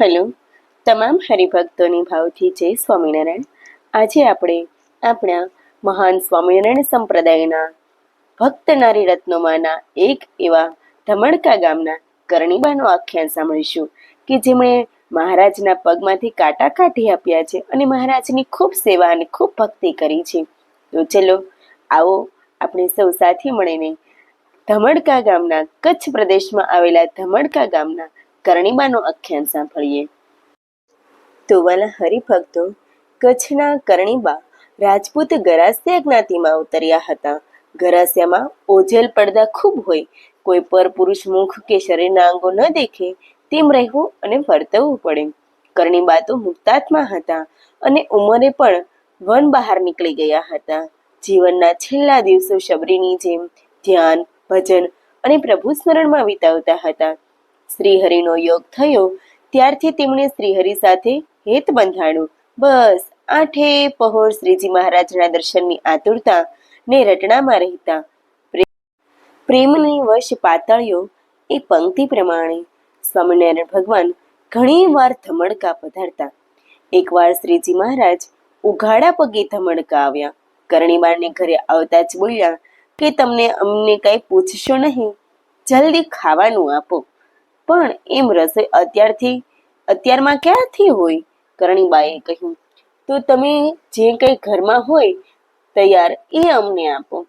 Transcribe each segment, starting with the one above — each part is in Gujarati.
હેલો. તમામ હરિભક્તોની ભાવથી જય સ્વામિનારાયણ. આજે આપણે આપણા મહાન સ્વામિનારાયણ સંપ્રદાયના ભક્ત નારી રત્નોમાંના એક એવા ધમણકા ગામના કરણીબાનું આખ્યાન સાંભળીશું કે જેમણે મહારાજના પગમાંથી કાંટા કાઢી આપ્યા છે અને મહારાજની ખૂબ સેવા અને ખૂબ ભક્તિ કરી છે. તો ચલો, આવો આપણે સૌ સાથે મળીને ધમડકા ગામના કચ્છ પ્રદેશમાં આવેલા ધમડકા ગામના કરણીબાનું આખ્યાન સાંભળીએ. તો હરિભક્તો કચ્છના કરણીબા રાજપૂત ગરાસ્યા જ્ઞાતિમાં ઉતર્યા હતા. ગરાસ્યામાં ઓજલ પડદા ખૂબ હોય. કોઈ પર પુરુષ મુખ કે શરીરના અંગો ન દેખે તેમ રહેવું અને વર્તવું પડે. કરણીબા તો મુક્તાત્મા હતા અને ઉંમરે પણ વન બહાર નીકળી ગયા હતા. જીવનના છેલ્લા દિવસો શબરીની જેમ ધ્યાન, ભજન અને પ્રભુ સ્મરણમાં વિતાવતા હતા. શ્રીહરિનો યોગ થયો, ત્યારથી તેમણે શ્રીહરિ સાથે હેત બંધાણું, બસ આઠે પહોર શ્રીજી મહારાજના દર્શનની આતુરતા ને રટણામાં રહેતા. પ્રે- પ્રેમની વશ પાતળિયો એ પંક્તિ પ્રમાણે સ્વામિનારાયણ ભગવાન ઘણી વાર ધમડકા પધારતા. એકવાર શ્રીજી મહારાજ ઉઘાડા પગે ધમડકા આવ્યા. કરણીબાને ઘરે આવતા જ બોલ્યા કે, તમને અમને કઈ પૂછશો નહીં. જલ્દી ખાવાનું આપો. પણ એમ રસોઈ અત્યારથી, અત્યારમાં ક્યાંથી હોય? કરણીબાએ કહ્યું. તો તમે જે કંઈ ઘરમાં હોય, તૈયાર એ અમને આપો.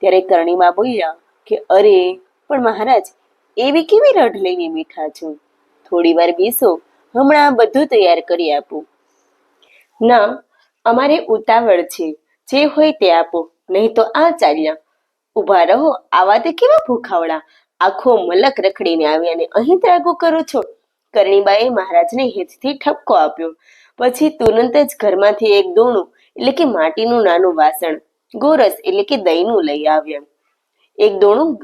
ત્યારે કરણીબા બોલ્યા કે, અરે, પણ મહારાજ, એવી કેવી રઢ લઈને બેઠા છો? થોડી વાર બેસો, હમણાં બધું તૈયાર કરી આપું. ના, અમારે ઉતાવળ છે. જે હોય તે આપો, નહીં તો આ ચાલ્યા. ઊભા રહો, આવા તે કેવા ભૂખાવડા આખો મલક રખડીને આવી અને અહીં ત્રાગો કરો છો? કરણીબાએ મહારાજને હેતથી ઠપકો આપ્યો. પછી તુરંત જ ઘરમાંથી એક દોણું, એટલે કે માટીનું નાનું વાસણ, ગોરસ, એટલે કે દહીંનું લઈ આવ્યા. એક દોણું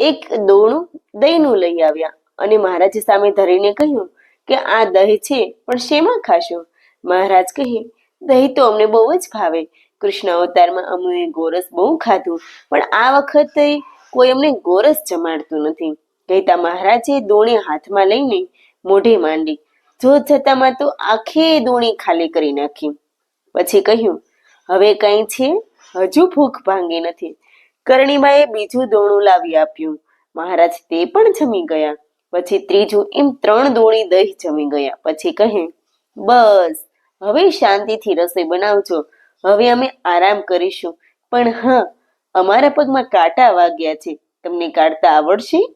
એક દોણું દહીંનું લઈ આવ્યા અને મહારાજ સામે ધરીને કહ્યું કે આ દહીં છે, પણ શેમાં ખાશો? મહારાજ કહે, દહીં તો અમને બહુ જ ભાવે. કૃષ્ણ અવતારમાં અમે ગોરસ બહુ ખાધું, પણ આ વખતે કોઈ અમને ગોરસ જમાડતું નથી. કહેતા મહારાજે દોણી હાથમાં લઈને મોઢે માંડી. જોત જતામાં તો આખે દોણી ખાલી કરી નાખી. પછી કહ્યું, હવે કંઈ છે? હજુ ભૂખ ભાંગી નથી. કરણીબાએ બીજું દોણું લાવી આપ્યું. મહારાજ તે પણ જમી ગયા. પછી ત્રીજું એમ ત્રણ દોણી દહીં જમી ગયા. પછી કહે, બસ, હવે શાંતિથી રસોઈ બનાવજો. હવે અમે આરામ કરીશું. પણ હા અમારા પગમાં કાંટા વાગ્યા છે. તમને કાઢતા આવડશે?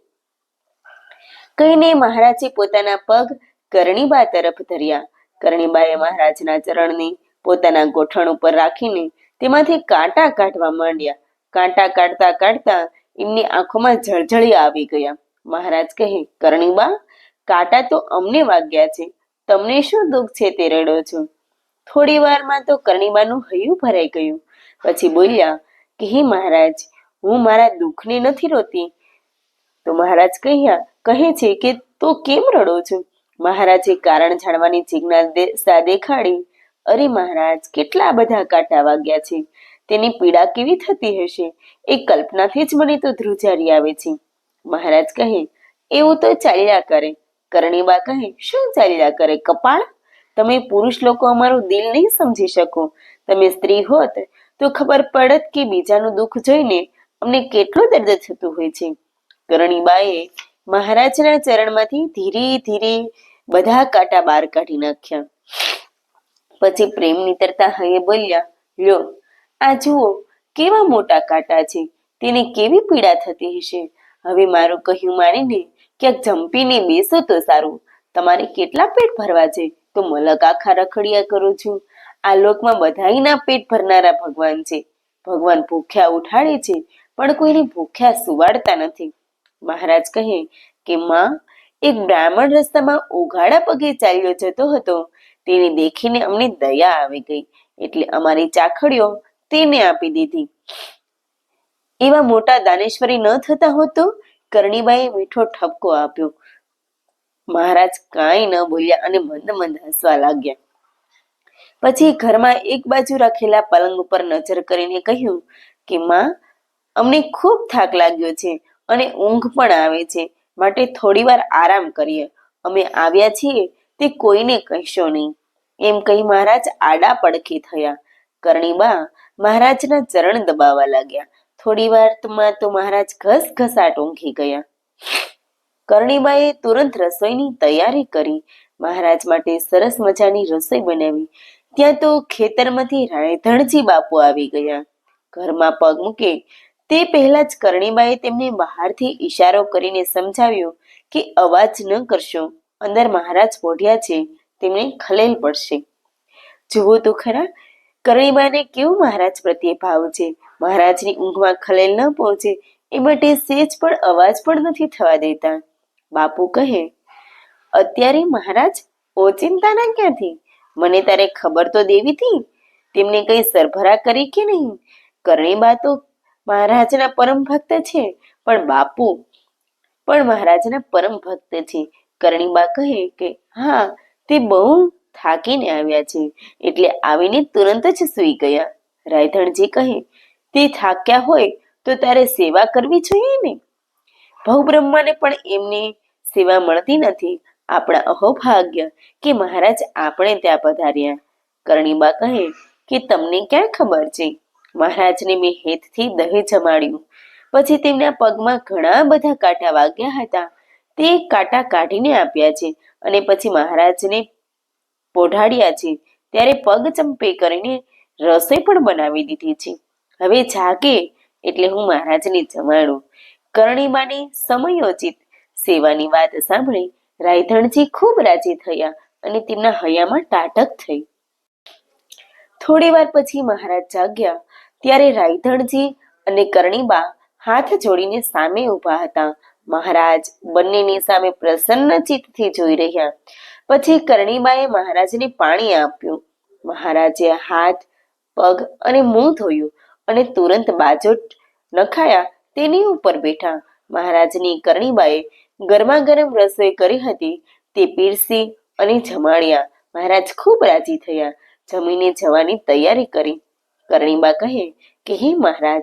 કહીને મહારાજે પોતાના પગ કરણીબા તરફ ધર્યા. કરણીબાએ મહારાજના ચરણને પોતાના ગોઠણ ઉપર રાખીને તેમાંથી કાંટા કાઢવા માંડ્યા. કાંટા કાઢતા કાઢતા એમની આંખોમાં જળજળી આવી ગયા. મહારાજ કહે, કરણીબા, કાંટા તો અમને વાગ્યા છે. તમને શું દુઃખ છે તે રડો છો? થોડી વારમાં તો કરણીબાનું હૈયું ભરાઈ ગયું. પછી બોલ્યા કે, હે મહારાજ, હું મારા દુઃખને નથી રોતી. તો મહારાજ કહ્યા, કહે છે કે તો કેમ રડો છો? મહારાજે કારણ જાણવાની જિજ્ઞાસા દેખાડી, અરે મહારાજ, કેટલા બધા કાંટા વાગ્યા છે? તેની પીડા કેવી થતી હશે? એ કલ્પનાથી જ મને તો ધ્રુજારી આવે છે. મહારાજ કહે, એવું તો ચાલ્યા કરે. કરણીબા કહે, શું ચાલ્યા કરે? કપાળ? તમે પુરુષ લોકો અમારું દિલ નહીં સમજી શકો. તમે સ્ત્રી હોત તો ખબર પડત કે બીજાનું દુઃખ જોઈને અમને કેટલું દર્દ થતું હોય છે. કરણીબાએ મહારાજના ચરણમાંથી ધીરે ધીરે બધા કાંટા બહાર કાઢી નાખ્યા. પછી પ્રેમ નીતરતા હૈયે બોલ્યા, લ્યો, આ જુઓ, કેવા મોટા કાંટા છે, તેને કેવી પીડા થતી હશે? હવે મારું કહ્યું માનીને ક્યાંક જંપીને બેસો તો સારું. તમારે કેટલા પેટ ભરવા છે, તો મલક આખા રખડિયા કરું છું. આ લોકમાં બધાયના પેટ ભરનારા ભગવાન છે. ભગવાન ભૂખ્યા ઉઠાડે છે, પણ કોઈને ભૂખ્યા સુવાડતા નથી. મહારાજ કહે કે, માં, એક બ્રાહ્મણ રસ્તામાં ઉઘાડા પગે ચાલ્યો જતો હતો. તેને દેખીને અમને દયા આવી ગઈ, એટલે અમારી ચાખડીઓ તેને આપી દીધી. એવા મોટા દાનેશ્વરી ન થતા હોત તો કરણીબાએ મીઠો ઠપકો આપ્યો. મહારાજ કાંઈ ન બોલ્યા અને મંદ મંદ હસવા લાગ્યા. પછી ઘરમાં એક બાજુ રાખેલા પલંગ ઉપર નજર કરીને કહ્યું કે, માં, અમને ખૂબ થાક લાગ્યો છે અને ઊંઘ પણ આવે છે. માટે થોડીવાર આરામ કરીએ. અમે આવ્યા છીએ. તે કોઈને કહેશો નહીં. એમ કહી મહારાજ આડા પડખે થયા. કરણીબા મહારાજના ચરણ દબાવવા લાગ્યા. થોડી વારમાં તો મહારાજ ઘસઘસાટ ઊંઘી ગયા. કરણીબાએ તુરંત રસોઈની તૈયારી કરી. મહારાજ માટે સરસ મજાની રસોઈ બનાવી. ત્યાં તો ખેતરમાંથી રાયધણજી બાપુ આવી ગયા. ઘરમાં પગ મૂકે તે પહેલા જ કરણીબાએ તેમને બહારથી ઈશારો કરીને સમજાવ્યું કે અવાજ ન કરશો, અંદર મહારાજ પોઢ્યા છે, તેમને ખલેલ પડશે. જુઓ તો ખરા, કરણીબાને કેવું મહારાજ પ્રત્યે ભાવ છે? મહારાજની ઊંઘમાં ખલેલ ન પહોંચે એ માટે સેજ પણ અવાજ પણ નથી થવા દેતા. બાપુ કહે, અત્યારે મહારાજ ઓચિંતાના ક્યાંથી? મને તારે ખબર તો દેવી હતી? તેમને કઈ સરભરા કરી કે નહીં? કરણીબા તો મહારાજના પરમ ભક્ત છે, પણ બાપુ, પણ મહારાજના પરમ ભક્ત છે. કરણીબા કહે કે, હા, તે બહુ થાકીને આવ્યા છે, એટલે આવીને તુરંત જ સૂઈ ગયા. રાયધણજી કહે, તે થાક્યા હોય તો તારે સેવા કરવી જોઈએ ને? ભવ બ્રહ્માને પણ એમને સેવા મળતી નથી. આપણા અહોભાગ્ય કે મહારાજ આપણે ત્યાં પધાર્યા. કરણીબા કહે કે તમને ક્યાં ખબર છે? મહારાજને મેં હેતથી દહીં જમાડ્યું. પછી તેમના પગમાં ઘણા બધા કાંટા વાગ્યા હતા. તે કાંટા કાઢીને આપ્યા છે અને પછી મહારાજને પોઢાડ્યા છે. ત્યારે પગ ચંપે કરીને રસોઈ પણ બનાવી દીધી છે. હવે જાગે એટલે હું મહારાજને જમાડું. કરણીબાની સમયોચિત સેવાની વાત સાંભળી રાયધણજી ખૂબ રાજી થયા અને તેમના હૈયામાં ટાટક થઈ. થોડી વાર પછી મહારાજ જાગ્યા, ત્યારે રાયધણજી અને કરણીબા હાથ જોડીને સામે ઊભા હતા. મહારાજ બંનેની સામે પ્રસન્ન ચિત્તથી જોઈ રહ્યા. પછી કરણીબાએ મહારાજને પાણી આપ્યું. મહારાજે હાથ, પગ અને મોં ધોયું અને તુરંત બાજોટ નખાયા તેની ઉપર બેઠા. મહારાજની કરણીબાએ ગરમા ગરમ રસોઈ કરી હતી તે પીરસી અને જમાડ્યા. મહારાજ ખૂબ રાજી થયા. જમીને જવાની તૈયારી કરી. કરણીબા કહે કે, હે મહારાજ,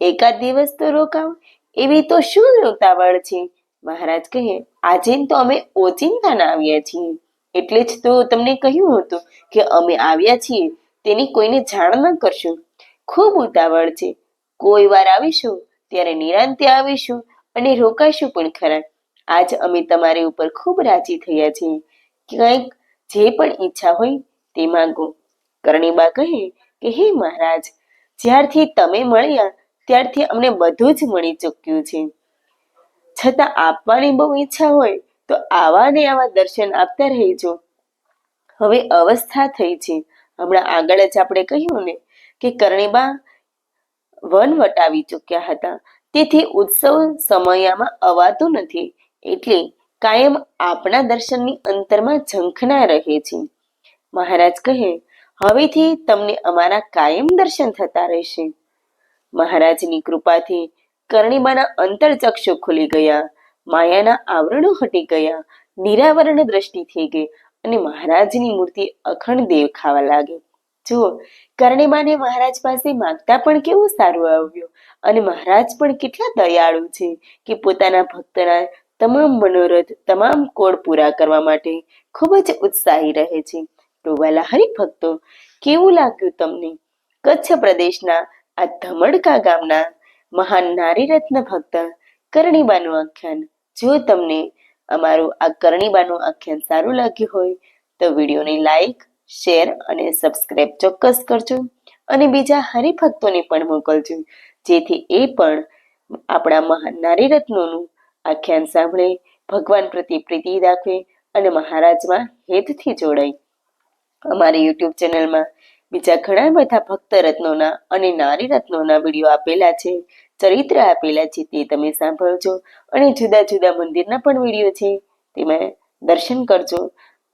એકાદ દિવસ તો રોકાવ. એવી તો શું ઉતાવળ છે? મહારાજ કહે, આજે તો અમે ઓચિંતાના આવ્યા છીએ. એટલે જ તો તમને કહ્યું હતું કે અમે આવ્યા છીએ. તેની કોઈને જાણ ન કરશું. ખૂબ ઉતાવળ છે. કોઈ વાર આવીશું, ત્યારે નિરાંતે આવીશું અને રોકાશું પણ ખરા. આજ અમે તમારી ઉપર ખૂબ રાજી થયા છીએ. કંઈક જે પણ ઈચ્છા હોય તે માંગો. કરણીબા કહે કે, હે મહારાજ, જ્યારથી તમે મળ્યા, ત્યારથી અમને બધું જ મળી ચૂક્યું છે. છતાં આપવાની બહુ ઈચ્છા હોય તો આવા ને આવા દર્શન આપતા રહેજો. હવે અવસ્થા થઈ છે. હમણાં આગળ જ આપણે કહ્યું ને કે કરણીબા વન વટાવી ચૂક્યા હતા. તેથી ઉત્સવ સમયમાં અવાતું નથી. એટલે કાયમ આપણા દર્શનની અંતરમાં ઝંખના રહે છે. મહારાજ કહે, હવેથી તમને અમારા કાયમ દર્શન થતા રહેશે. મહારાજની કૃપાથી કરણીબાના અંતરચક્ષુ ખુલી ગયા, માયાના આવરણો હટી ગયા, નિરાવરણ દ્રષ્ટિ થઈ ગઈ અને મહારાજની મૂર્તિ અખંડ દેવ ખાવા લાગી. જુઓ, કર્ણિમાને મહારાજ પાસે માંગતા પણ કેવું સારું આવ્યું અને મહારાજ પણ કેટલા દયાળુ છે કે પોતાના ભક્તના તમામ મનોરથ, તમામ કોડ પૂરા કરવા માટે ખૂબ જ ઉત્સાહી રહે છે. તો હરિભક્તો, કેવું લાગ્યું તમને? કચ્છ પ્રદેશના આ ધમડકા ગામના મહાન નારી રત્ન ભક્ત કરણીબાનું આખ્યાન. જો તમને અમારું આ કરણીબાનું આખ્યાન સારું લાગ્યું હોય, તો વિડીયોને લાઈક, શેર અને સબસ્ક્રાઈબ ચોક્કસ કરજો. અને બીજા હરિભક્તોને પણ મોકલજો. જેથી એ પણ આપણા મહાન નારી રત્નોનું આખ્યાન સાંભળે ભગવાન પ્રત્યે પ્રીતિ દાખવે અને મહારાજમાં હેતથી જોડાય અમારી યુટ્યુબ ચેનલમાં બીજા ઘણા બધા ભક્ત રત્નોના અને નારી રત્નોના વીડિયો આપેલા છે, ચરિત્ર આપેલા છે, તે તમે સાંભળજો અને જુદા જુદા મંદિરના પણ વીડિયો છે, તેમાં દર્શન કરજો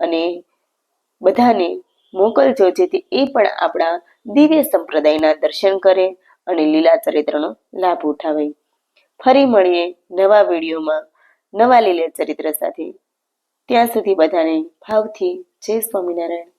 અને બધાને મોકલજો જેથી એ પણ આપણા દિવ્ય સંપ્રદાયના દર્શન કરે અને લીલા ચરિત્રનો લાભ ઉઠાવે. ફરી મળીએ નવા વિડીયોમાં નવા લીલે ચરિત્ર સાથે. ત્યાં સુધી બધાને ભાવથી જય સ્વામિનારાયણ.